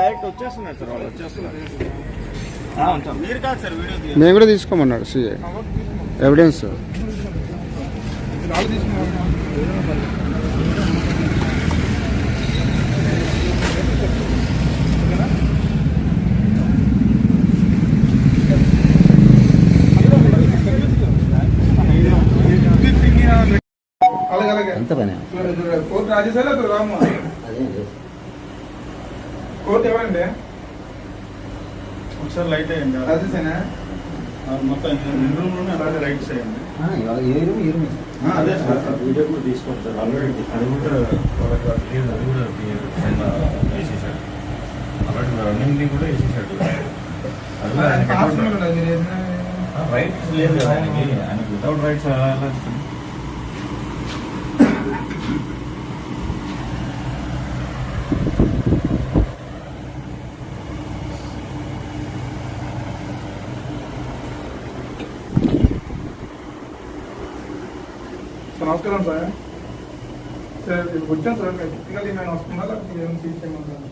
Direct వచ్చేస్తున్నారు sir వాళ్ళు వచ్చేస్తున్నారు. మీరు కాదు సార్ వీడియో. మేము కూడా తీసుకోమన్నాడు సిఐ ఎవిడెన్స్ అలాగే అలాగే ఎంత పని కోర్టు రాజేసారా అతను రాము కోర్టు ఎవరండి ఒకసారి లైట్ అయ్యండి రాజేసేనా ఆ, మొత్తం రెండు రూమ్లోనే అలాగే లైట్స్ అయ్యండి ఏరు ఏరు అదే సార్. వీడియో కూడా తీసుకోండి సార్ ఆల్రెడీ అది కూడా అది కూడా వేసేసాడు. ఆల్రెడీ రన్నింగ్ కూడా వేసేసాడు. అది రైట్స్ లేదు ఆయనకి. ఆయనకి వితౌట్ రైట్స్ ఎలా ఎలా ఇస్తుంది? సార్ నమస్కారం సార్ సార్ ఇక్కడికి వచ్చాను సార్ టెక్నికల్ ఏమైనా వస్తుందా లేకపోతే ఏమైనా తీసేయమంటారా